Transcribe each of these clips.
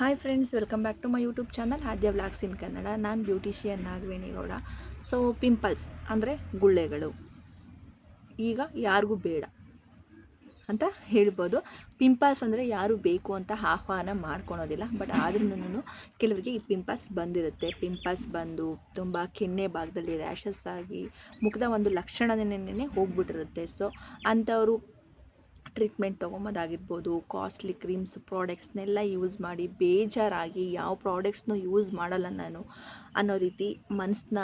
Hi friends welcome back to my YouTube channel Aadya vlogs in Kannada ನಾನು beautician ನಾಗವೇಣಿಗೌಡ so pimples ಅಂದರೆ ಗುಳ್ಳೆಗಳು. ಈಗ ಯಾರಿಗೂ ಬೇಡ ಅಂತ ಹೇಳ್ಬೋದು. ಪಿಂಪಲ್ಸ್ ಅಂದರೆ ಯಾರು ಬೇಕು ಅಂತ ಆಹ್ವಾನ ಮಾಡ್ಕೊಳೋದಿಲ್ಲ. ಬಟ್ ಆದ್ರೂ ಕೆಲವರಿಗೆ ಈ ಪಿಂಪಲ್ಸ್ ಬಂದಿರುತ್ತೆ. ಪಿಂಪಲ್ಸ್ ಬಂದು ತುಂಬ ಕೆನ್ನೆ ಭಾಗದಲ್ಲಿ ರ್ಯಾಷಸ್ ಆಗಿ ಮುಖದ ಒಂದು ಲಕ್ಷಣನೇ ಹೋಗ್ಬಿಟ್ಟಿರುತ್ತೆ. ಸೊ ಅಂಥವರು ಟ್ರೀಟ್ಮೆಂಟ್ ತೊಗೊಂಬೋದಾಗಿರ್ಬೋದು ಕಾಸ್ಟ್ಲಿ ಕ್ರೀಮ್ಸ್ ಪ್ರಾಡಕ್ಟ್ಸ್ನೆಲ್ಲ ಯೂಸ್ ಮಾಡಿ ಬೇಜಾರಾಗಿ ಯಾವ ಪ್ರಾಡಕ್ಟ್ಸ್ನೂ ಯೂಸ್ ಮಾಡಲ್ಲ ನಾನು ಅನ್ನೋ ರೀತಿ ಮನಸ್ಸನ್ನ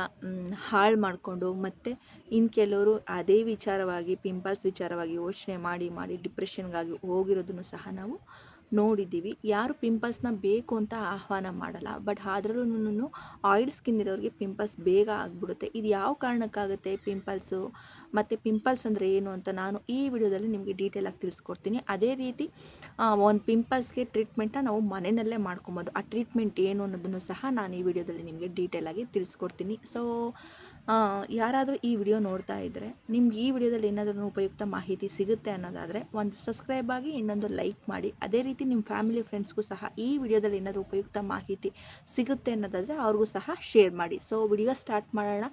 ಹಾಳು ಮಾಡಿಕೊಂಡು ಮತ್ತು ಇನ್ನು ಕೆಲವರು ಅದೇ ವಿಚಾರವಾಗಿ ಪಿಂಪಲ್ಸ್ ವಿಚಾರವಾಗಿ ಯೋಚನೆ ಮಾಡಿ ಮಾಡಿ ಡಿಪ್ರೆಷನ್ಗಾಗಿ ಹೋಗಿರೋದನ್ನು ಸಹ ನಾವು ನೋಡಿದ್ದೀವಿ. ಯಾರು ಪಿಂಪಲ್ಸ್ನ ಬೇಕು ಅಂತ ಆಹ್ವಾನ ಮಾಡಲ್ಲ. ಬಟ್ ಆದ್ರಲ್ಲೂ ಆಯಿಲ್ ಸ್ಕಿನ್ ಇರೋರಿಗೆ ಪಿಂಪಲ್ಸ್ ಬೇಗ ಆಗಿಬಿಡುತ್ತೆ. ಇದು ಯಾವ ಕಾರಣಕ್ಕಾಗುತ್ತೆ ಪಿಂಪಲ್ಸು? ಮತ್ತು ಪಿಂಪಲ್ಸ್ ಅಂದರೆ ಏನು ಅಂತ ನಾನು ಈ ವಿಡಿಯೋದಲ್ಲಿ ನಿಮಗೆ ಡೀಟೇಲಾಗಿ ತಿಳಿಸ್ಕೊಡ್ತೀನಿ. ಅದೇ ರೀತಿ ಒಂದು ಪಿಂಪಲ್ಸ್ಗೆ ಟ್ರೀಟ್ಮೆಂಟನ್ನ ನಾವು ಮನೆಯಲ್ಲೇ ಮಾಡ್ಕೊಬೋದು. ಆ ಟ್ರೀಟ್ಮೆಂಟ್ ಏನು ಅನ್ನೋದನ್ನು ಸಹ ನಾನು ಈ ವಿಡಿಯೋದಲ್ಲಿ ನಿಮಗೆ ಡೀಟೇಲಾಗಿ ತಿಳಿಸ್ಕೊಡ್ತೀನಿ. ಸೊ ಯಾರಾದರೂ ಈ ವಿಡಿಯೋ ನೋಡ್ತಾ ಇದ್ದರೆ ನಿಮ್ಗೆ ಈ ವಿಡಿಯೋದಲ್ಲಿ ಏನಾದರೂ ಉಪಯುಕ್ತ ಮಾಹಿತಿ ಸಿಗುತ್ತೆ ಅನ್ನೋದಾದರೆ ಒಂದು ಸಬ್ಸ್ಕ್ರೈಬ್ ಆಗಿ ಇನ್ನೊಂದು ಲೈಕ್ ಮಾಡಿ. ಅದೇ ರೀತಿ ನಿಮ್ಮ ಫ್ಯಾಮಿಲಿ ಫ್ರೆಂಡ್ಸ್ಗೂ ಸಹ ಈ ವಿಡಿಯೋದಲ್ಲಿ ಏನಾದರೂ ಉಪಯುಕ್ತ ಮಾಹಿತಿ ಸಿಗುತ್ತೆ ಅನ್ನೋದಾದರೆ ಅವ್ರಿಗೂ ಸಹ ಶೇರ್ ಮಾಡಿ. ಸೊ ವಿಡಿಯೋ ಸ್ಟಾರ್ಟ್ ಮಾಡೋಣ.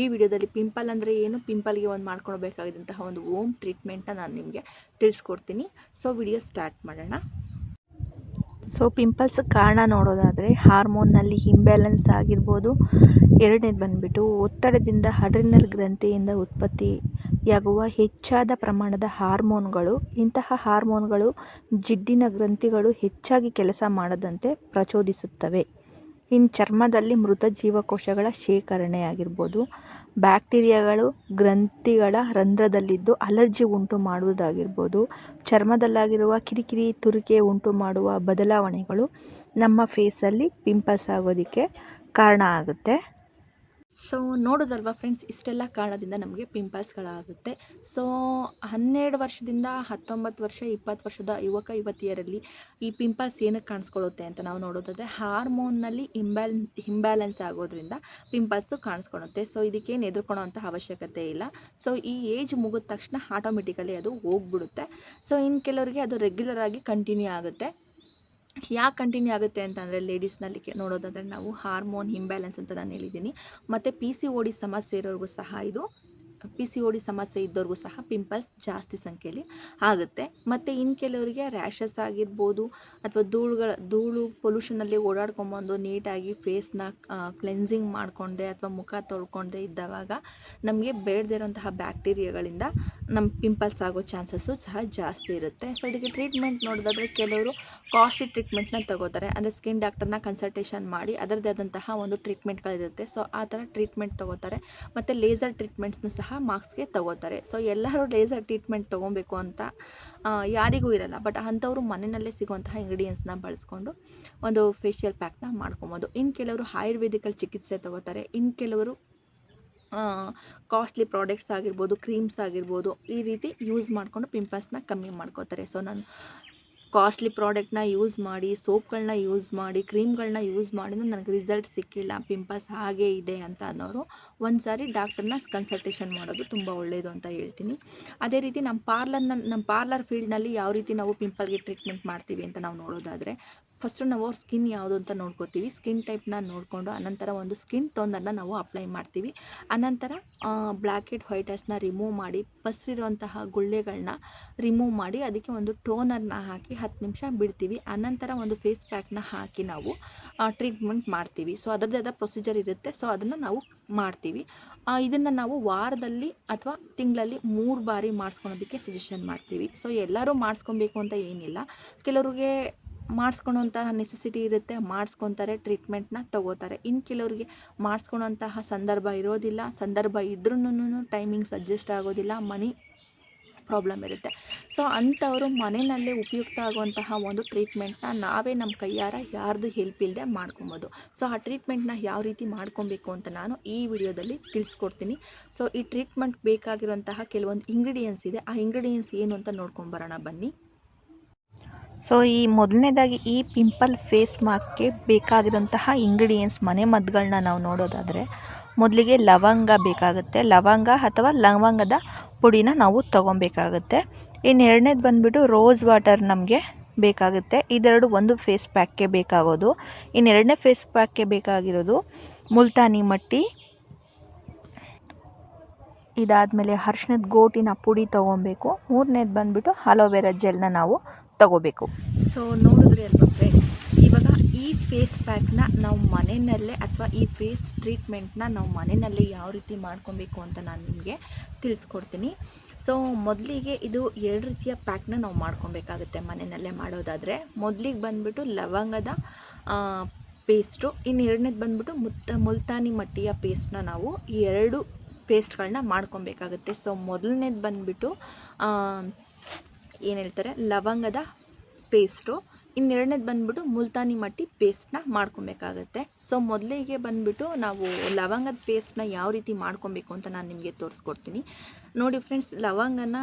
ಈ ವಿಡಿಯೋದಲ್ಲಿ ಪಿಂಪಲ್ ಅಂದರೆ ಏನು? ಪಿಂಪಲ್ಗೆ ಒಂದು ಮಾಡ್ಕೊಳ್ಬೇಕಾಗಿದ್ದಂತಹ ಒಂದು ಓಮ್ ಟ್ರೀಟ್ಮೆಂಟನ್ನ ನಾನು ನಿಮಗೆ ತಿಳಿಸ್ಕೊಡ್ತೀನಿ. ಸೊ ವಿಡಿಯೋ ಸ್ಟಾರ್ಟ್ ಮಾಡೋಣ. ಸೊ ಪಿಂಪಲ್ಸ್ ಕಾರಣ ನೋಡೋದಾದರೆ ಹಾರ್ಮೋನ್ನಲ್ಲಿ ಇಂಬ್ಯಾಲೆನ್ಸ್ ಆಗಿರ್ಬೋದು. ಎರಡನೇದು ಬಂದುಬಿಟ್ಟು ಒತ್ತಡದಿಂದ ಹಡ್ರಿನಲ್ ಗ್ರಂಥಿಯಿಂದ ಉತ್ಪತ್ತಿಯಾಗುವ ಹೆಚ್ಚಾದ ಪ್ರಮಾಣದ ಹಾರ್ಮೋನ್ಗಳು ಇಂತಹ ಹಾರ್ಮೋನ್ಗಳು ಜಿಡ್ಡಿನ ಗ್ರಂಥಿಗಳು ಹೆಚ್ಚಾಗಿ ಕೆಲಸ ಮಾಡದಂತೆ ಪ್ರಚೋದಿಸುತ್ತವೆ. ಇನ್ನು ಚರ್ಮದಲ್ಲಿ ಮೃತ ಜೀವಕೋಶಗಳ ಶೇಖರಣೆ ಆಗಿರ್ಬೋದು ಬ್ಯಾಕ್ಟೀರಿಯಾಗಳು, ಗ್ರಂಥಿಗಳ ರಂಧ್ರದಲ್ಲಿದ್ದು ಅಲರ್ಜಿ ಉಂಟು ಮಾಡುವುದಾಗಿರ್ಬೋದು. ಚರ್ಮದಲ್ಲಾಗಿರುವ ಕಿರಿಕಿರಿ ತುರಿಕೆ ಉಂಟು ಮಾಡುವ ಬದಲಾವಣೆಗಳು ನಮ್ಮ ಫೇಸಲ್ಲಿ ಪಿಂಪಲ್ಸ್ ಆಗೋದಕ್ಕೆ ಕಾರಣ ಆಗುತ್ತೆ. ಸೊ ನೋಡೋದಲ್ವಾ ಫ್ರೆಂಡ್ಸ್ ಇಷ್ಟೆಲ್ಲ ಕಾರಣದಿಂದ ನಮಗೆ ಪಿಂಪಲ್ಸ್ಗಳಾಗುತ್ತೆ ಸೊ ಹನ್ನೆರಡು ವರ್ಷದಿಂದ ಹತ್ತೊಂಬತ್ತು ವರ್ಷ, ಇಪ್ಪತ್ತು ವರ್ಷದ ಯುವಕ, ಯುವತಿಯರಲ್ಲಿ ಈ ಪಿಂಪಲ್ಸ್ ಏನಕ್ಕೆ ಕಾಣಿಸ್ಕೊಳ್ಳುತ್ತೆ ಅಂತ ನಾವು ನೋಡೋದಾದರೆ ಹಾರ್ಮೋನ್ನಲ್ಲಿ ಇಂಬ್ಯಾಲ್ ಇಂಬ್ಯಾಲೆನ್ಸ್ ಆಗೋದ್ರಿಂದ ಪಿಂಪಲ್ಸು ಕಾಣಿಸ್ಕೊಳುತ್ತೆ ಸೊ ಇದಕ್ಕೇನು ಎದುರ್ಕೊಳ್ಳೋಂಥ ಅವಶ್ಯಕತೆ ಇಲ್ಲ. ಸೊ ಈ ಏಜ್ ಮುಗಿದ ತಕ್ಷಣ ಆಟೋಮೆಟಿಕಲಿ ಅದು ಹೋಗ್ಬಿಡುತ್ತೆ. ಸೊ ಇನ್ನು ಕೆಲವರಿಗೆ ಅದು ರೆಗ್ಯುಲರ್ ಆಗಿ ಕಂಟಿನ್ಯೂ ಆಗುತ್ತೆ. ಯಾಕೆ ಕಂಟಿನ್ಯೂ ಆಗುತ್ತೆ ಅಂತಂದರೆ ಲೇಡೀಸ್ನಲ್ಲಿ ನೋಡೋದಾದರೆ ನಾವು ಹಾರ್ಮೋನ್ ಇಂಬ್ಯಾಲೆನ್ಸ್ ಅಂತ ನಾನು ಹೇಳಿದ್ದೀನಿ. ಮತ್ತು ಪಿ ಸಿ ಓ ಡಿ ಸಮಸ್ಯೆ ಇರೋರಿಗೂ ಸಹ ಇದು ಪಿ ಸಿ ಓ ಡಿ ಸಮಸ್ಯೆ ಇದ್ದವ್ರಿಗೂ ಸಹ ಪಿಂಪಲ್ಸ್ ಜಾಸ್ತಿ ಸಂಖ್ಯೆಯಲ್ಲಿ ಆಗುತ್ತೆ. ಮತ್ತು ಇನ್ನು ಕೆಲವರಿಗೆ ರ್ಯಾಷಸ್ ಆಗಿರ್ಬೋದು ಅಥವಾ ಧೂಳುಗಳ, ಧೂಳು ಪೊಲ್ಯೂಷನಲ್ಲಿ ಓಡಾಡ್ಕೊಂಬಂದು ನೀಟಾಗಿ ಫೇಸ್ನ ಕ್ಲೆನ್ಸಿಂಗ್ ಮಾಡಿಕೊಂಡೆ ಅಥವಾ ಮುಖ ತೊಳ್ಕೊಂಡೆ ಇದ್ದವಾಗ ನಮಗೆ ಬೇಡದಿರೋಂತಹ ಬ್ಯಾಕ್ಟೀರಿಯಾಗಳಿಂದ ನಮ್ಮ ಪಿಂಪಲ್ಸ್ ಆಗೋ ಚಾನ್ಸಸ್ಸು ಸಹ ಜಾಸ್ತಿ ಇರುತ್ತೆ. ಸೊ ಇದಕ್ಕೆ ಟ್ರೀಟ್ಮೆಂಟ್ ನೋಡೋದಾದರೆ ಕೆಲವರು ಕಾಸ್ಟ್ಲಿ ಟ್ರೀಟ್ಮೆಂಟ್ನ ತಗೋತಾರೆ. ಅಂದರೆ ಸ್ಕಿನ್ ಡಾಕ್ಟರ್ನ ಕನ್ಸಲ್ಟೇಷನ್ ಮಾಡಿ ಅದರದ್ದೇ ಆದಂತಹ ಒಂದು ಟ್ರೀಟ್ಮೆಂಟ್ಗಳಿರುತ್ತೆ ಸೊ ಆ ಥರ ಟ್ರೀಟ್ಮೆಂಟ್ ತೊಗೋತಾರೆ. ಮತ್ತು ಲೇಸರ್ ಟ್ರೀಟ್ಮೆಂಟ್ಸ್ನು ಸಹ ಮಾರ್ಕ್ಸ್ಗೆ ತಗೋತಾರೆ. ಸೊ ಎಲ್ಲರೂ ಲೇಸರ್ ಟ್ರೀಟ್ಮೆಂಟ್ ತೊಗೊಬೇಕು ಅಂತ ಯಾರಿಗೂ ಇರಲ್ಲ. ಬಟ್ ಅಂಥವರು ಮನೆಯಲ್ಲೇ ಸಿಗುವಂತಹ ಇಂಗ್ರೀಡಿಯೆಂಟ್ಸ್ನ ಬಳಸ್ಕೊಂಡು ಒಂದು ಫೇಶಿಯಲ್ ಪ್ಯಾಕ್ನ ಮಾಡ್ಕೊಬೋದು. ಇನ್ನು ಕೆಲವರು ಆಯುರ್ವೇದಿಕಲ್ ಚಿಕಿತ್ಸೆ ತಗೋತಾರೆ. ಇನ್ನು ಕೆಲವರು ಕಾಸ್ಟ್ಲಿ ಪ್ರಾಡಕ್ಟ್ಸ್ ಆಗಿರ್ಬೋದು ಕ್ರೀಮ್ಸ್ ಆಗಿರ್ಬೋದು, ಈ ರೀತಿ ಯೂಸ್ ಮಾಡಿಕೊಂಡು ಪಿಂಪಲ್ಸ್ನ ಕಮ್ಮಿ ಮಾಡ್ಕೋತಾರೆ. ಸೊ ನಾನು ಕಾಸ್ಟ್ಲಿ ಪ್ರಾಡಕ್ಟ್ನ ಯೂಸ್ ಮಾಡಿ ಸೋಪ್ಗಳನ್ನ ಯೂಸ್ ಮಾಡಿ ಕ್ರೀಮ್ಗಳನ್ನ ಯೂಸ್ ಮಾಡಿನೂ ನನಗೆ ರಿಸಲ್ಟ್ ಸಿಕ್ಕಿಲ್ಲ. ಪಿಂಪಲ್ಸ್ ಹಾಗೇ ಇದೆ ಅಂತ ಅನ್ನೋರು ಒಂದು ಸಾರಿ ಡಾಕ್ಟರ್ನ ಕನ್ಸಲ್ಟೇಷನ್ ಮಾಡೋದು ತುಂಬ ಒಳ್ಳೆಯದು ಅಂತ ಹೇಳ್ತೀನಿ. ಅದೇ ರೀತಿ ನಮ್ಮ ಪಾರ್ಲರ್ನ ನಮ್ಮ ಪಾರ್ಲರ್ ಫೀಲ್ಡ್ನಲ್ಲಿ ಯಾವ ರೀತಿ ನಾವು ಪಿಂಪಲ್ಗೆ ಟ್ರೀಟ್ಮೆಂಟ್ ಮಾಡ್ತೀವಿ ಅಂತ ನಾವು ನೋಡೋದಾದರೆ ಫಸ್ಟು ನಾವು ಸ್ಕಿನ್ ಯಾವುದು ಅಂತ ನೋಡ್ಕೋತೀವಿ. ಸ್ಕಿನ್ ಟೈಪ್ನ ನೋಡಿಕೊಂಡು ಅನಂತರ ಒಂದು ಸ್ಕಿನ್ ಟೋನನ್ನು ನಾವು ಅಪ್ಲೈ ಮಾಡ್ತೀವಿ. ಅನಂತರ ಬ್ಲ್ಯಾಕ್ ಹೆಡ್ ವೈಟ್ ರಿಮೂವ್ ಮಾಡಿ ಬಸ್ರಿರುವಂತಹ ಗುಳ್ಳೆಗಳನ್ನ ರಿಮೂವ್ ಮಾಡಿ, ಅದಕ್ಕೆ ಒಂದು ಟೋನರ್ನ ಹಾಕಿ ಹತ್ತು ನಿಮಿಷ ಬಿಡ್ತೀವಿ. ಅನಂತರ ಒಂದು ಫೇಸ್ ಪ್ಯಾಕ್ನ ಹಾಕಿ ನಾವು ಟ್ರೀಟ್ಮೆಂಟ್ ಮಾಡ್ತೀವಿ. ಸೊ ಅದರದ್ದೇ ಆದ ಪ್ರೊಸೀಜರ್ ಇರುತ್ತೆ. ಸೊ ಅದನ್ನು ನಾವು ಮಾಡ್ತೀವಿ. ಇದನ್ನು ನಾವು ವಾರದಲ್ಲಿ ಅಥವಾ ತಿಂಗಳಲ್ಲಿ ಮೂರು ಬಾರಿ ಮಾಡಿಸ್ಕೊಳೋದಕ್ಕೆ ಸಜೆಷನ್ ಮಾಡ್ತೀವಿ. ಸೊ ಎಲ್ಲರೂ ಮಾಡಿಸ್ಕೊಬೇಕು ಅಂತ ಏನಿಲ್ಲ. ಕೆಲವ್ರಿಗೆ ಮಾಡಿಸ್ಕೊಳೋಂತಹ ನೆಸೆಸಿಟಿ ಇರುತ್ತೆ ಮಾಡಿಸ್ಕೊತಾರೆ ಟ್ರೀಟ್ಮೆಂಟ್ನ ತಗೋತಾರೆ. ಇನ್ನು ಕೆಲವರಿಗೆ ಮಾಡಿಸ್ಕೊಳೋಂತಹ ಸಂದರ್ಭ ಇರೋದಿಲ್ಲ. ಸಂದರ್ಭ ಇದ್ರೂ ಟೈಮಿಂಗ್ಸ್ ಅಡ್ಜಸ್ಟ್ ಆಗೋದಿಲ್ಲ. ಮನಿ ಪ್ರಾಬ್ಲಮ್ ಇರುತ್ತೆ. ಸೊ ಅಂಥವರು ಮನೆಯಲ್ಲೇ ಉಪಯುಕ್ತ ಆಗುವಂತಹ ಒಂದು ಟ್ರೀಟ್ಮೆಂಟ್ನ ನಾವೇ ನಮ್ಮ ಕೈಯಾರ ಯಾರ್ದು ಹೆಲ್ಪ್ ಇಲ್ಲದೆ ಮಾಡ್ಕೊಬೋದು. ಸೊ ಆ ಟ್ರೀಟ್ಮೆಂಟ್ನ ಯಾವ ರೀತಿ ಮಾಡ್ಕೊಬೇಕು ಅಂತ ನಾನು ಈ ವಿಡಿಯೋದಲ್ಲಿ ತಿಳಿಸ್ಕೊಡ್ತೀನಿ. ಸೊ ಈ ಟ್ರೀಟ್ಮೆಂಟ್ ಬೇಕಾಗಿರುವಂತಹ ಕೆಲವೊಂದು ಇಂಗ್ರೀಡಿಯೆಂಟ್ಸ್ ಇದೆ. ಆ ಇಂಗ್ರೀಡಿಯೆಂಟ್ಸ್ ಏನು ಅಂತ ನೋಡ್ಕೊಂಬರೋಣ ಬನ್ನಿ. ಸೊ ಈ ಮೊದಲನೇದಾಗಿ ಈ ಪಿಂಪಲ್ ಫೇಸ್ ಮಾರ್ಕ್ಗೆ ಬೇಕಾಗಿರೋಂತಹ ಇಂಗ್ರೀಡಿಯೆಂಟ್ಸ್ ಮನೆ ಮದ್ದುಗಳನ್ನ ನಾವು ನೋಡೋದಾದರೆ, ಮೊದಲಿಗೆ ಲವಂಗ ಬೇಕಾಗುತ್ತೆ. ಲವಂಗ ಅಥವಾ ಲವಂಗದ ಪುಡಿನ ನಾವು ತೊಗೊಬೇಕಾಗುತ್ತೆ. ಇನ್ನು ಎರಡನೇದು ಬಂದುಬಿಟ್ಟು ರೋಸ್ ವಾಟರ್ ನಮಗೆ ಬೇಕಾಗುತ್ತೆ. ಇದೆರಡು ಒಂದು ಫೇಸ್ ಪ್ಯಾಕ್ಗೆ ಬೇಕಾಗೋದು. ಇನ್ನೆರಡನೇ ಫೇಸ್ ಪ್ಯಾಕ್ಗೆ ಬೇಕಾಗಿರೋದು ಮುಲ್ತಾನಿ ಮಟ್ಟಿ, ಇದಾದಮೇಲೆ ಅರ್ಶಿನದ ಗೋಟಿನ ಪುಡಿ ತೊಗೊಬೇಕು. ಮೂರನೇದು ಬಂದುಬಿಟ್ಟು ಅಲೋವೆರಾ ಜೆಲ್ನ ನಾವು ತಗೋಬೇಕು. ಸೊ ನೋಡಿದ್ರಿ ಅಲ್ವಾ ಫ್ರೆಂಡ್ಸ್ ಇವಾಗ ಈ ಫೇಸ್ ಪ್ಯಾಕ್ನ ನಾವು ಮನೆಯಲ್ಲೇ ಅಥವಾ ಈ ಫೇಸ್ ಟ್ರೀಟ್ಮೆಂಟ್ನ ನಾವು ಮನೆಯಲ್ಲೇ ಯಾವ ರೀತಿ ಮಾಡ್ಕೊಬೇಕು ಅಂತ ನಾನು ನಿಮಗೆ ತಿಳಿಸ್ಕೊಡ್ತೀನಿ. ಸೊ ಮೊದಲಿಗೆ ಇದು ಎರಡು ರೀತಿಯ ಪ್ಯಾಕ್ನ ನಾವು ಮಾಡ್ಕೊಬೇಕಾಗುತ್ತೆ ಮನೆಯಲ್ಲೇ ಮಾಡೋದಾದರೆ. ಮೊದಲಿಗೆ ಬಂದುಬಿಟ್ಟು ಲವಂಗದ ಪೇಸ್ಟು ಇನ್ನು ಎರಡನೇದು ಬಂದುಬಿಟ್ಟು ಮುತ್ತ, ಮುಲ್ತಾನಿ ಮಟ್ಟಿಯ ಪೇಸ್ಟ್ನ ನಾವು ಎರಡು ಪೇಸ್ಟ್ಗಳನ್ನ ಮಾಡ್ಕೊಬೇಕಾಗುತ್ತೆ. ಸೊ ಮೊದಲನೇದು ಬಂದುಬಿಟ್ಟು ಏನು ಹೇಳ್ತಾರೆ? ಲವಂಗದ ಪೇಸ್ಟು ಇನ್ನೆರಡನೇದು ಬಂದ್ಬಿಟ್ಟು ಮುಲ್ತಾನಿ ಮಟ್ಟಿ ಪೇಸ್ಟ್ನ ಮಾಡ್ಕೊಬೇಕಾಗತ್ತೆ. ಸೊ ಮೊದಲಿಗೆ ಬಂದ್ಬಿಟ್ಟು ನಾವು ಲವಂಗದ ಪೇಸ್ಟ್ನ ಯಾವ ರೀತಿ ಮಾಡ್ಕೊಬೇಕು ಅಂತ ನಾನು ನಿಮಗೆ ತೋರಿಸ್ಕೊಡ್ತೀನಿ. ನೋಡಿ ಫ್ರೆಂಡ್ಸ್ ಲವಂಗನ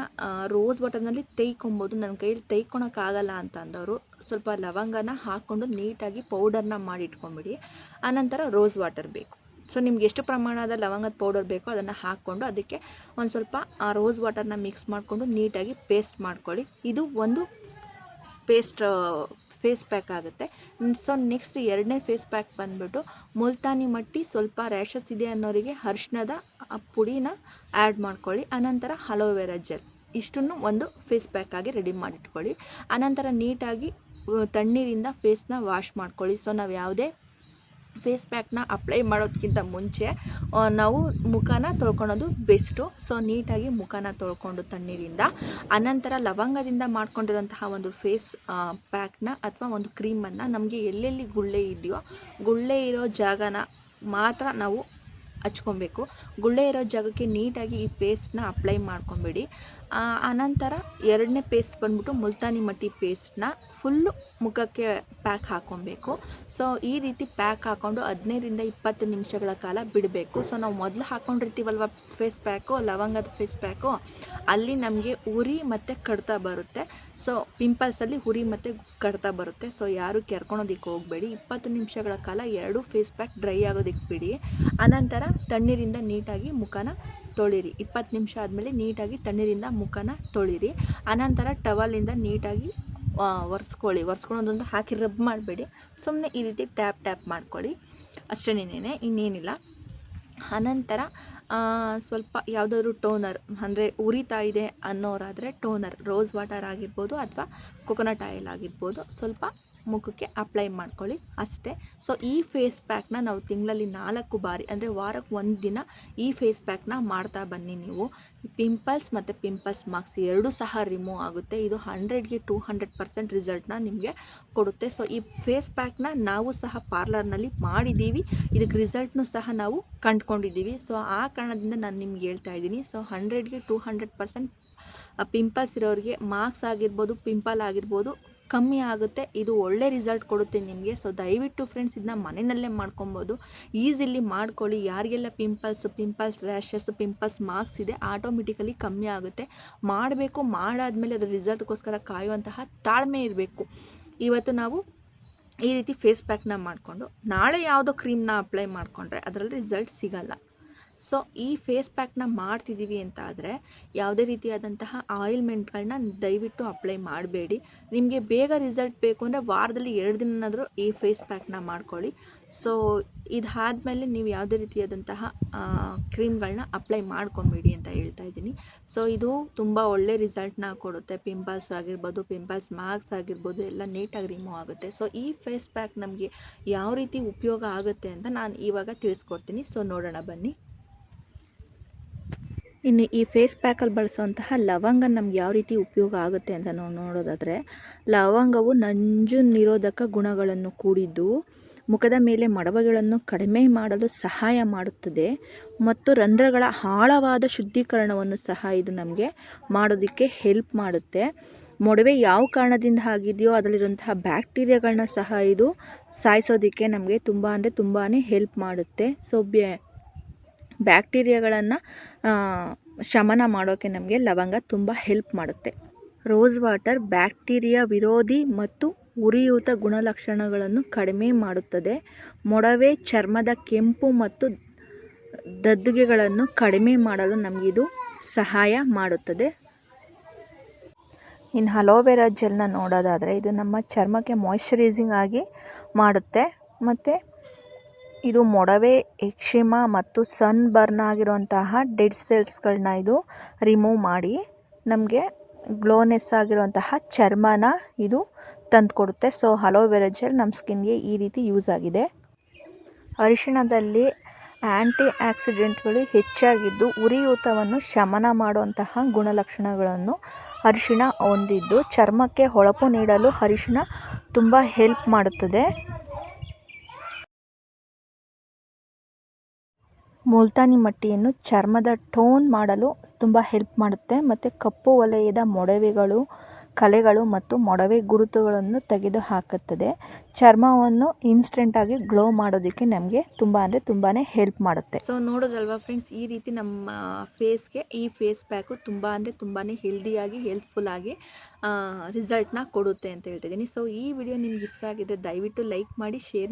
ರೋಸ್ ವಾಟರ್ನಲ್ಲಿ ತೇಯ್ಕೊಬೋದು. ನನ್ನ ಕೈಯಲ್ಲಿ ತೇಯ್ಕೊಳಕ್ಕಾಗಲ್ಲ ಅಂತ ಅಂದವರು ಸ್ವಲ್ಪ ಲವಂಗನ ಹಾಕ್ಕೊಂಡು ನೀಟಾಗಿ ಪೌಡರ್ನ ಮಾಡಿ ಇಟ್ಕೊಂಬಿಡಿ. ಆನಂತರ ರೋಸ್ ವಾಟರ್ ಬೇಕು. ಸೊ ನಿಮ್ಗೆ ಎಷ್ಟು ಪ್ರಮಾಣದ ಲವಂಗದ ಪೌಡರ್ ಬೇಕೋ ಅದನ್ನು ಹಾಕ್ಕೊಂಡು ಅದಕ್ಕೆ ಒಂದು ಸ್ವಲ್ಪ ರೋಸ್ ವಾಟರ್ನ ಮಿಕ್ಸ್ ಮಾಡಿಕೊಂಡು ನೀಟಾಗಿ ಪೇಸ್ಟ್ ಮಾಡ್ಕೊಳ್ಳಿ. ಇದು ಒಂದು ಪೇಸ್ಟ್ ಫೇಸ್ ಪ್ಯಾಕ್ ಆಗುತ್ತೆ. ಸೊ ನೆಕ್ಸ್ಟ್ ಎರಡನೇ ಫೇಸ್ ಪ್ಯಾಕ್ ಬಂದುಬಿಟ್ಟು ಮುಲ್ತಾನಿ ಮಟ್ಟಿ ಸ್ವಲ್ಪ ರ್ಯಾಷಸ್ ಇದೆ ಅನ್ನೋರಿಗೆ ಅರ್ಶಿನದ ಆ, ಪುಡಿನ ಆ್ಯಡ್ ಮಾಡ್ಕೊಳ್ಳಿ. ಅನಂತರ ಅಲೋವೆರಾ ಜೆಲ್ ಇಷ್ಟನ್ನು ಒಂದು ಫೇಸ್ ಪ್ಯಾಕ್ ಆಗಿ ರೆಡಿ ಮಾಡಿಟ್ಕೊಳ್ಳಿ. ಅನಂತರ ನೀಟಾಗಿ ತಣ್ಣೀರಿಂದ ಫೇಸ್ನ ವಾಶ್ ಮಾಡ್ಕೊಳ್ಳಿ. ಸೊ ನಾವು ಯಾವುದೇ ಫೇಸ್ ಪ್ಯಾಕ್ನ ಅಪ್ಲೈ ಮಾಡೋದಕ್ಕಿಂತ ಮುಂಚೆ ನಾವು ಮುಖನ ತೊಳ್ಕೊಳೋದು ಬೆಸ್ಟು ಸೊ ನೀಟಾಗಿ ಮುಖನ ತೊಳ್ಕೊಂಡು ತಣ್ಣೀರಿಂದ, ಅನಂತರ ಲವಂಗದಿಂದ ಮಾಡ್ಕೊಂಡಿರೋಂತಹ ಒಂದು ಫೇಸ್ ಪ್ಯಾಕ್ನ ಅಥವಾ ಒಂದು ಕ್ರೀಮನ್ನು ನಮಗೆ ಎಲ್ಲೆಲ್ಲಿ ಗುಳ್ಳೆ ಇದೆಯೋ, ಗುಳ್ಳೆ ಇರೋ ಜಾಗನ ಮಾತ್ರ ನಾವು ಹಚ್ಕೊಬೇಕು. ಗುಳ್ಳೆ ಇರೋ ಜಾಗಕ್ಕೆ ನೀಟಾಗಿ ಈ ಪೇಸ್ಟ್ನ ಅಪ್ಲೈ ಮಾಡ್ಕೊಬೇಡಿ. ಆನಂತರ ಎರಡನೇ ಪೇಸ್ಟ್ ಬಂದ್ಬಿಟ್ಟು ಮುಲ್ತಾನಿ ಮಟ್ಟಿ ಪೇಸ್ಟ್ನ ಫುಲ್ಲು ಮುಖಕ್ಕೆ ಪ್ಯಾಕ್ ಹಾಕ್ಕೊಬೇಕು ಸೊ, ಈ ರೀತಿ ಪ್ಯಾಕ್ ಹಾಕ್ಕೊಂಡು ಹದಿನೈದರಿಂದ ಇಪ್ಪತ್ತು ನಿಮಿಷಗಳ ಕಾಲ ಬಿಡಬೇಕು. ಸೊ, ನಾವು ಮೊದಲು ಹಾಕ್ಕೊಂಡಿರ್ತೀವಲ್ವ ಫೇಸ್ ಪ್ಯಾಕು ಲವಂಗದ ಫೇಸ್ ಪ್ಯಾಕು ಅಲ್ಲಿ ನಮಗೆ ಉರಿ ಮತ್ತು ಕಡಿತ ಬರುತ್ತೆ. ಸೊ ಪಿಂಪಲ್ಸಲ್ಲಿ ಹುರಿ ಮತ್ತು ಕಡ್ತ ಬರುತ್ತೆ. ಸೊ ಯಾರು ಕೆರ್ಕೊಳೋದಿಕ್ಕೆ ಹೋಗಬೇಡಿ. ಇಪ್ಪತ್ತು ನಿಮಿಷಗಳ ಕಾಲ ಎರಡು ಫೇಸ್ ಪ್ಯಾಕ್ ಡ್ರೈ ಆಗೋದಕ್ಕೆ ಬಿಡಿ. ಅನಂತರ ತಣ್ಣೀರಿಂದ ನೀಟಾಗಿ ಮುಖನ ತೊಳಿರಿ. ಇಪ್ಪತ್ತು ನಿಮಿಷ ಆದಮೇಲೆ ನೀಟಾಗಿ ತಣ್ಣೀರಿಂದ ಮುಖನ ತೊಳಿರಿ. ಅನಂತರ ಟವಲಿಂದ ನೀಟಾಗಿ ಒರೆಸ್ಕೊಳ್ಳಿ. ಒರೆಸ್ಕೊಳೋದೊಂದು ಹಾಕಿ ರಬ್ ಮಾಡಬೇಡಿ. ಸುಮ್ಮನೆ ಈ ರೀತಿ ಟ್ಯಾಪ್ ಟ್ಯಾಪ್ ಮಾಡ್ಕೊಳ್ಳಿ. ಅಷ್ಟೇನೇನೆ ಇನ್ನೇನಿಲ್ಲ. ಅನಂತರ ಸ್ವಲ್ಪ ಯಾವುದಾದ್ರು ಟೋನರ್, ಅಂದರೆ ಉರಿತಾ ಇದೆ ಅನ್ನೋರಾದರೆ ಟೋನರ್, ರೋಸ್ ವಾಟರ್ ಆಗಿರ್ಬೋದು ಅಥವಾ ಕೊಕೊನಟ್ ಆಯಿಲ್ ಆಗಿರ್ಬೋದು, ಸ್ವಲ್ಪ ಮುಖಕ್ಕೆ ಅಪ್ಲೈ ಮಾಡ್ಕೊಳ್ಳಿ ಅಷ್ಟೇ. ಸೊ ಈ ಫೇಸ್ ಪ್ಯಾಕ್ನ ನಾವು ತಿಂಗಳಲ್ಲಿ ನಾಲ್ಕು ಬಾರಿ, ಅಂದರೆ ವಾರಕ್ಕೆ ಒಂದು ದಿನ ಈ ಫೇಸ್ ಪ್ಯಾಕ್ನ ಮಾಡ್ತಾ ಬನ್ನಿ ನೀವು. ಪಿಂಪಲ್ಸ್ ಮತ್ತು ಪಿಂಪಲ್ಸ್ ಮಾರ್ಕ್ಸ್ ಎರಡೂ ಸಹ ರಿಮೂವ್ ಆಗುತ್ತೆ. ಇದು ಹಂಡ್ರೆಡ್ಗೆ ಟೂ ಹಂಡ್ರೆಡ್ ಪರ್ಸೆಂಟ್ ರಿಸಲ್ಟ್ನ ನಿಮಗೆ ಕೊಡುತ್ತೆ. ಸೊ ಈ ಫೇಸ್ ಪ್ಯಾಕ್ನ ನಾವು ಸಹ ಪಾರ್ಲರ್ನಲ್ಲಿ ಮಾಡಿದ್ದೀವಿ ಇದಕ್ಕೆ ರಿಸಲ್ಟ್ನೂ ಸಹ ನಾವು ಕಂಡುಕೊಂಡಿದ್ದೀವಿ ಸೊ ಆ ಕಾರಣದಿಂದ ನಾನು ನಿಮ್ಗೆ ಹೇಳ್ತಾ ಇದ್ದೀನಿ. ಸೊ ಹಂಡ್ರೆಡ್ಗೆ ಟೂ ಹಂಡ್ರೆಡ್ ಪರ್ಸೆಂಟ್ ಪಿಂಪಲ್ಸ್ ಇರೋರಿಗೆ ಮಾರ್ಕ್ಸ್ ಆಗಿರ್ಬೋದು ಪಿಂಪಲ್ ಆಗಿರ್ಬೋದು ಕಮ್ಮಿ ಆಗುತ್ತೆ, ಇದು ಒಳ್ಳೆ ರಿಸಲ್ಟ್ ಕೊಡುತ್ತೆ ನಿಮಗೆ. ಸೊ ದಯವಿಟ್ಟು ಫ್ರೆಂಡ್ಸ್ ಇದನ್ನ ಮನೆಯಲ್ಲೇ ಮಾಡ್ಕೊಬೋದು. ಈಸಿಲಿ ಮಾಡ್ಕೊಳ್ಳಿ. ಯಾರಿಗೆಲ್ಲ pimples pimples rashes pimples marks ಇದೆ ಆಟೋಮೆಟಿಕಲಿ ಕಮ್ಮಿ ಆಗುತ್ತೆ. ಮಾಡಬೇಕು, ಮಾಡಾದಮೇಲೆ ಅದರ ರಿಸಲ್ಟ್ಗೋಸ್ಕರ ಕಾಯುವಂತಹ ತಾಳ್ಮೆ ಇರಬೇಕು. ಇವತ್ತು ನಾವು ಈ ರೀತಿ ಫೇಸ್ ಪ್ಯಾಕ್ನ ಮಾಡಿಕೊಂಡು, ನಾಳೆ ಯಾವುದೋ ಕ್ರೀಮ್ನ ಅಪ್ಲೈ ಮಾಡಿಕೊಂಡ್ರೆ ಅದರಲ್ಲಿ ರಿಸಲ್ಟ್ ಸಿಗಲ್ಲ. ಸೊ ಈ ಫೇಸ್ ಪ್ಯಾಕ್ನ ಮಾಡ್ತಿದ್ದೀವಿ ಅಂತ ಆದರೆ ಯಾವುದೇ ರೀತಿಯಾದಂತಹ ಆಯಿಲ್ಮೆಂಟ್ಗಳನ್ನ ದಯವಿಟ್ಟು ಅಪ್ಲೈ ಮಾಡಬೇಡಿ. ನಿಮಗೆ ಬೇಗ ರಿಸಲ್ಟ್ ಬೇಕು ಅಂದರೆ ವಾರದಲ್ಲಿ ಎರಡು ದಿನನಾದರೂ ಈ ಫೇಸ್ ಪ್ಯಾಕ್ನ ಮಾಡ್ಕೊಳ್ಳಿ. ಸೊ ಇದಾದಮೇಲೆ ನೀವು ಯಾವುದೇ ರೀತಿಯಾದಂತಹ ಕ್ರೀಮ್ಗಳನ್ನ ಅಪ್ಲೈ ಮಾಡ್ಕೊಂಬೇಡಿ ಅಂತ ಹೇಳ್ತಾ ಇದ್ದೀನಿ. ಸೊ ಇದು ತುಂಬ ಒಳ್ಳೆ ರಿಸಲ್ಟ್ನ ಕೊಡುತ್ತೆ. ಪಿಂಪಲ್ಸ್ ಆಗಿರ್ಬೋದು ಪಿಂಪಲ್ಸ್ ಮಾರ್ಕ್ಸ್ ಆಗಿರ್ಬೋದು, ಎಲ್ಲ ನೀಟಾಗಿ ರಿಮೂವ್ ಆಗುತ್ತೆ. ಸೊ ಈ ಫೇಸ್ ಪ್ಯಾಕ್ ನಮಗೆ ಯಾವ ರೀತಿ ಉಪಯೋಗ ಆಗುತ್ತೆ ಅಂತ ನಾನು ಇವಾಗ ತಿಳಿಸ್ಕೊಡ್ತೀನಿ. ಸೊ ನೋಡೋಣ ಬನ್ನಿ. ಇನ್ನು ಈ ಫೇಸ್ ಪ್ಯಾಕಲ್ಲಿ ಬಳಸುವಂತಹ ಲವಂಗ ನಮ್ಗೆ ಯಾವ ರೀತಿ ಉಪಯೋಗ ಆಗುತ್ತೆ ಅಂತ ನಾವು ನೋಡೋದಾದರೆ, ಲವಂಗವು ನಂಜು ನಿರೋಧಕ ಗುಣಗಳನ್ನು ಕೂಡಿದ್ದು, ಮುಖದ ಮೇಲೆ ಮಡವೆಗಳನ್ನು ಕಡಿಮೆ ಮಾಡಲು ಸಹಾಯ ಮಾಡುತ್ತದೆ ಮತ್ತು ರಂಧ್ರಗಳ ಆಳವಾದ ಶುದ್ಧೀಕರಣವನ್ನು ಸಹ ಇದು ನಮಗೆ ಮಾಡೋದಕ್ಕೆ ಹೆಲ್ಪ್ ಮಾಡುತ್ತೆ. ಮೊಡವೆ ಯಾವ ಕಾರಣದಿಂದ ಆಗಿದೆಯೋ ಅದರಲ್ಲಿರುವಂತಹ ಬ್ಯಾಕ್ಟೀರಿಯಾಗಳನ್ನ ಸಹ ಇದು ಸಾಯಿಸೋದಕ್ಕೆ ನಮಗೆ ತುಂಬ ಅಂದರೆ ತುಂಬಾ ಹೆಲ್ಪ್ ಮಾಡುತ್ತೆ. ಸೊ ಬ್ಯಾಕ್ಟೀರಿಯಾಗಳನ್ನು ಶಮನ ಮಾಡೋಕ್ಕೆ ನಮಗೆ ಲವಂಗ ತುಂಬ ಹೆಲ್ಪ್ ಮಾಡುತ್ತೆ. ರೋಸ್ ವಾಟರ್ ಬ್ಯಾಕ್ಟೀರಿಯಾ ವಿರೋಧಿ ಮತ್ತು ಉರಿಯೂತ ಗುಣಲಕ್ಷಣಗಳನ್ನು ಕಡಿಮೆ ಮಾಡುತ್ತದೆ. ಮೊಡವೆ, ಚರ್ಮದ ಕೆಂಪು ಮತ್ತು ದದ್ದುಗೆಗಳನ್ನು ಕಡಿಮೆ ಮಾಡಲು ನಮಗಿದು ಸಹಾಯ ಮಾಡುತ್ತದೆ. ಇನ್ನು ಹಲೋವೆರಾ ಜೆಲ್ನ ನೋಡೋದಾದರೆ ಇದು ನಮ್ಮ ಚರ್ಮಕ್ಕೆ ಮಾಯ್ಶ್ಚರೈಸಿಂಗ್ ಆಗಿ ಮಾಡುತ್ತೆ. ಮತ್ತು ಇದು ಮೊಡವೆ ಎಕ್ಸಿಮಾ ಮತ್ತು ಸನ್ ಬರ್ನ್ ಆಗಿರುವಂತಹ ಡೆಡ್ ಸೆಲ್ಸ್ಗಳನ್ನ ಇದು ರಿಮೂವ್ ಮಾಡಿ ನಮಗೆ ಗ್ಲೋನೆಸ್ ಆಗಿರುವಂತಹ ಚರ್ಮನ ಇದು ತಂದುಕೊಡುತ್ತೆ. ಸೊ, ಅಲೋವೆರಾ ಜೆಲ್ ನಮ್ಮ ಸ್ಕಿನ್ಗೆ ಈ ರೀತಿ ಯೂಸ್ ಆಗಿದೆ. ಅರಿಶಿಣದಲ್ಲಿ ಆ್ಯಂಟಿ ಆಕ್ಸಿಡೆಂಟ್ಗಳು ಹೆಚ್ಚಾಗಿದ್ದು ಉರಿಯೂತವನ್ನು ಶಮನ ಮಾಡುವಂತಹ ಗುಣಲಕ್ಷಣಗಳನ್ನು ಅರಿಶಿಣ ಹೊಂದಿದ್ದು ಚರ್ಮಕ್ಕೆ ಹೊಳಪು ನೀಡಲು ಅರಿಶಿಣ ತುಂಬ ಹೆಲ್ಪ್ ಮಾಡುತ್ತದೆ. ಮುಲ್ತಾನಿ ಮಟ್ಟಿಯನ್ನು ಚರ್ಮದ ಟೋನ್ ಮಾಡಲು ತುಂಬ ಹೆಲ್ಪ್ ಮಾಡುತ್ತೆ. ಮತ್ತು ಕಪ್ಪು ವಲಯದ ಮೊಡವೆಗಳು, ಕಲೆಗಳು ಮತ್ತು ಮೊಡವೆ ಗುರುತುಗಳನ್ನು ತೆಗೆದುಹಾಕುತ್ತದೆ. ಚರ್ಮವನ್ನು ಇನ್ಸ್ಟೆಂಟಾಗಿ ಗ್ಲೋ ಮಾಡೋದಕ್ಕೆ ನಮಗೆ ತುಂಬ ಅಂದರೆ ತುಂಬಾ ಹೆಲ್ಪ್ ಮಾಡುತ್ತೆ. ಸೊ ನೋಡೋದಲ್ವಾ ಫ್ರೆಂಡ್ಸ್ ಈ ರೀತಿ ನಮ್ಮ ಫೇಸ್ಗೆ ಈ ಫೇಸ್ ಪ್ಯಾಕು ತುಂಬ ಅಂದರೆ ತುಂಬಾ ಹೆಲ್ದಿಯಾಗಿ ಹೆಲ್ಪ್ಫುಲ್ಲಾಗಿ ರಿಸಲ್ಟ್ನ ಕೊಡುತ್ತೆ ಅಂತ ಹೇಳ್ತಿದ್ದೀನಿ. ಸೊ ಈ ವಿಡಿಯೋ ನಿಮ್ಗೆ ಇಷ್ಟ ಆಗಿದೆ, ದಯವಿಟ್ಟು ಲೈಕ್ ಮಾಡಿ ಶೇರ್